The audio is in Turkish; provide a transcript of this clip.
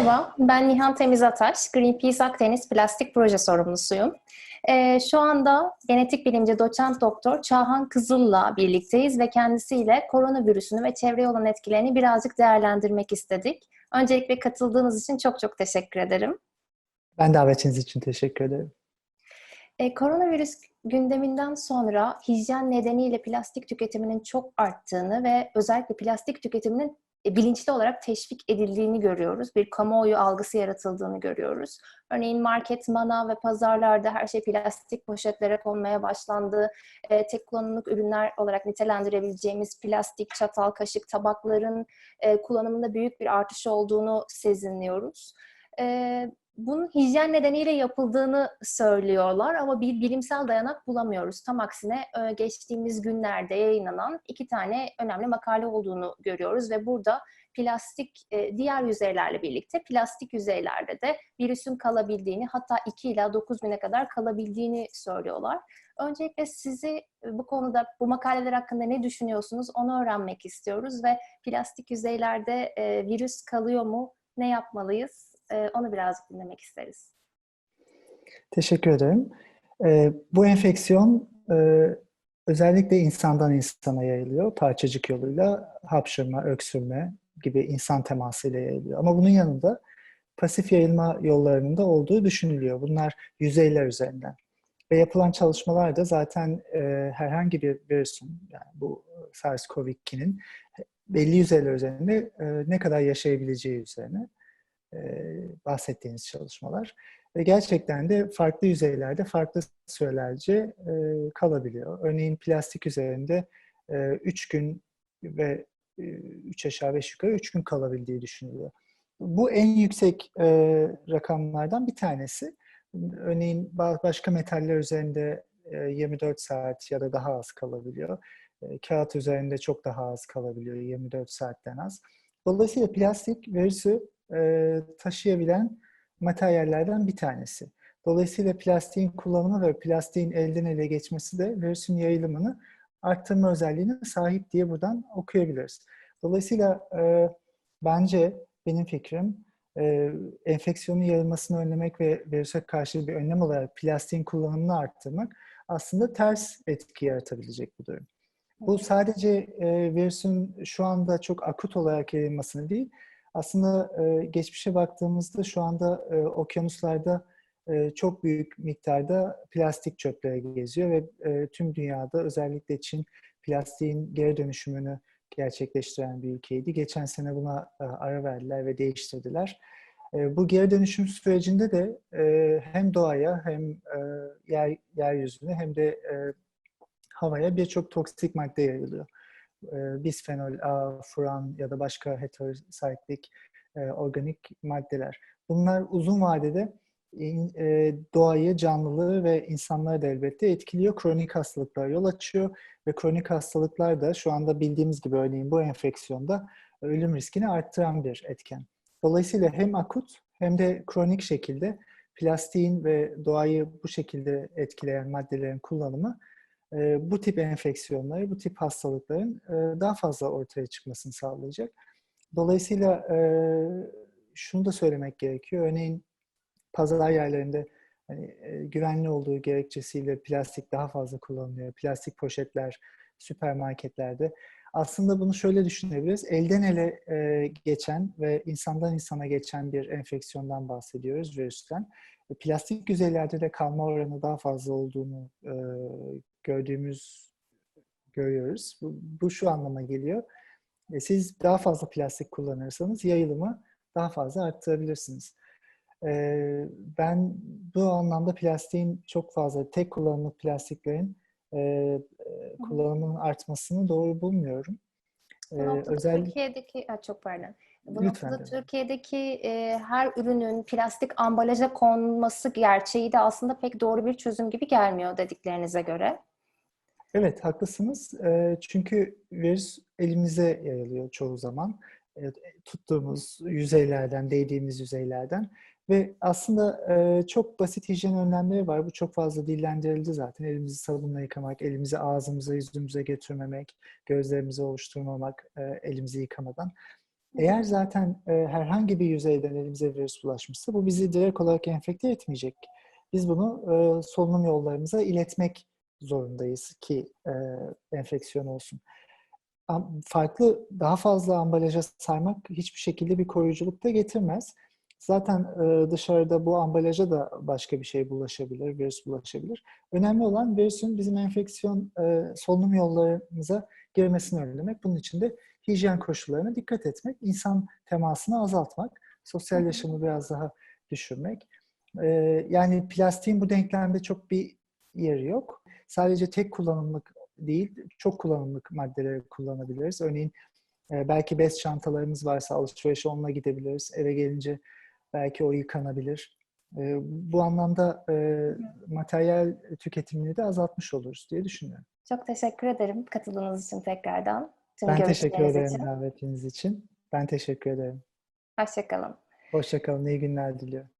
Merhaba, ben Nihan Temiz Ataş, Greenpeace Akdeniz Plastik Proje Sorumlusuyum. Ee, şu anda genetik bilimci doçent doktor Çağhan Kızıl'la birlikteyiz ve kendisiyle koronavirüsünü ve çevreye olan etkilerini birazcık değerlendirmek istedik. Öncelikle katıldığınız için çok çok teşekkür ederim. Ben davetiniz için teşekkür ederim. Ee, koronavirüs gündeminden sonra hijyen nedeniyle plastik tüketiminin çok arttığını ve özellikle plastik tüketiminin e, bilinçli olarak teşvik edildiğini görüyoruz. Bir kamuoyu algısı yaratıldığını görüyoruz. Örneğin market, manav ve pazarlarda her şey plastik poşetlere konmaya başlandı. E, tek kullanımlık ürünler olarak nitelendirebileceğimiz plastik, çatal, kaşık, tabakların e, kullanımında büyük bir artış olduğunu sezinliyoruz. E, bunun hijyen nedeniyle yapıldığını söylüyorlar ama bir bilimsel dayanak bulamıyoruz. Tam aksine geçtiğimiz günlerde yayınlanan iki tane önemli makale olduğunu görüyoruz ve burada plastik diğer yüzeylerle birlikte plastik yüzeylerde de virüsün kalabildiğini hatta 2 ila 9 güne kadar kalabildiğini söylüyorlar. Öncelikle sizi bu konuda bu makaleler hakkında ne düşünüyorsunuz onu öğrenmek istiyoruz ve plastik yüzeylerde virüs kalıyor mu? Ne yapmalıyız? Ee, onu birazcık dinlemek isteriz. Teşekkür ederim. Ee, bu enfeksiyon e, özellikle insandan insana yayılıyor. Parçacık yoluyla hapşırma, öksürme gibi insan temasıyla yayılıyor. Ama bunun yanında pasif yayılma yollarının da olduğu düşünülüyor. Bunlar yüzeyler üzerinden. Ve yapılan çalışmalarda zaten e, herhangi bir virüsün, yani bu SARS-CoV-2'nin belli yüzeyler üzerinde e, ne kadar yaşayabileceği üzerine bahsettiğiniz çalışmalar. Ve gerçekten de farklı yüzeylerde farklı sürelerce kalabiliyor. Örneğin plastik üzerinde 3 gün ve 3 aşağı 5 yukarı 3 gün kalabildiği düşünülüyor. Bu en yüksek rakamlardan bir tanesi. Örneğin başka metaller üzerinde 24 saat ya da daha az kalabiliyor. Kağıt üzerinde çok daha az kalabiliyor, 24 saatten az. Dolayısıyla plastik virüsü e, taşıyabilen materyallerden bir tanesi. Dolayısıyla plastiğin kullanımı ve plastiğin elden ele geçmesi de virüsün yayılımını arttırma özelliğine sahip diye buradan okuyabiliriz. Dolayısıyla e, bence benim fikrim e, enfeksiyonun yayılmasını önlemek ve virüse karşı bir önlem olarak plastiğin kullanımını arttırmak aslında ters etki yaratabilecek bir durum. Bu sadece e, virüsün şu anda çok akut olarak yayılmasını değil, aslında e, geçmişe baktığımızda şu anda e, okyanuslarda e, çok büyük miktarda plastik çöpleri geziyor ve e, tüm dünyada özellikle Çin plastiğin geri dönüşümünü gerçekleştiren bir ülkeydi. Geçen sene buna e, ara verdiler ve değiştirdiler. E, bu geri dönüşüm sürecinde de e, hem doğaya hem e, yer, yeryüzüne hem de e, havaya birçok toksik madde yayılıyor e, bisfenol A, furan ya da başka heterosiklik e, organik maddeler. Bunlar uzun vadede e, doğayı, canlılığı ve insanları da elbette etkiliyor. Kronik hastalıklar yol açıyor ve kronik hastalıklar da şu anda bildiğimiz gibi örneğin bu enfeksiyonda ölüm riskini arttıran bir etken. Dolayısıyla hem akut hem de kronik şekilde plastiğin ve doğayı bu şekilde etkileyen maddelerin kullanımı bu tip enfeksiyonları, bu tip hastalıkların daha fazla ortaya çıkmasını sağlayacak. Dolayısıyla şunu da söylemek gerekiyor. Örneğin pazar yerlerinde hani, güvenli olduğu gerekçesiyle plastik daha fazla kullanılıyor. Plastik poşetler süpermarketlerde. Aslında bunu şöyle düşünebiliriz. Elden ele geçen ve insandan insana geçen bir enfeksiyondan bahsediyoruz virüsten. Plastik yüzeylerde de kalma oranı daha fazla olduğunu gördüğümüz görüyoruz. Bu, bu şu anlama geliyor. E, siz daha fazla plastik kullanırsanız yayılımı daha fazla arttırabilirsiniz. E, ben bu anlamda plastiğin çok fazla tek kullanımlık plastiklerin e, kullanımının artmasını doğru bulmuyorum. Bu noktada özellikle... Türkiye'deki, ha, çok pardon. Bu Lütfen noktada de. Türkiye'deki e, her ürünün plastik ambalaja konması gerçeği de aslında pek doğru bir çözüm gibi gelmiyor dediklerinize göre. Evet, haklısınız. Çünkü virüs elimize yayılıyor çoğu zaman. E, tuttuğumuz yüzeylerden, değdiğimiz yüzeylerden. Ve aslında çok basit hijyen önlemleri var. Bu çok fazla dillendirildi zaten. Elimizi sabunla yıkamak, elimizi ağzımıza, yüzümüze götürmemek, gözlerimizi oluşturmamak, elimizi yıkamadan. Eğer zaten herhangi bir yüzeyden elimize virüs bulaşmışsa bu bizi direkt olarak enfekte etmeyecek. Biz bunu solunum yollarımıza iletmek zorundayız ki e, enfeksiyon olsun. Farklı, daha fazla ambalaja saymak hiçbir şekilde bir koruyuculuk da getirmez. Zaten e, dışarıda bu ambalaja da başka bir şey bulaşabilir, virüs bulaşabilir. Önemli olan virüsün bizim enfeksiyon e, solunum yollarımıza girmesini önlemek. Bunun için de hijyen koşullarına dikkat etmek, insan temasını azaltmak, sosyal yaşamı biraz daha düşürmek. Ee, yani plastiğin bu denklemde çok bir yeri yok. Sadece tek kullanımlık değil, çok kullanımlık maddeleri kullanabiliriz. Örneğin e, belki bez çantalarımız varsa alışverişe onunla gidebiliriz. Eve gelince belki o yıkanabilir. E, bu anlamda e, materyal tüketimini de azaltmış oluruz diye düşünüyorum. Çok teşekkür ederim katıldığınız için tekrardan. Tüm Ben teşekkür ederim için. davetiniz için. Ben teşekkür ederim. Hoşçakalın. Hoşçakalın, iyi günler diliyorum.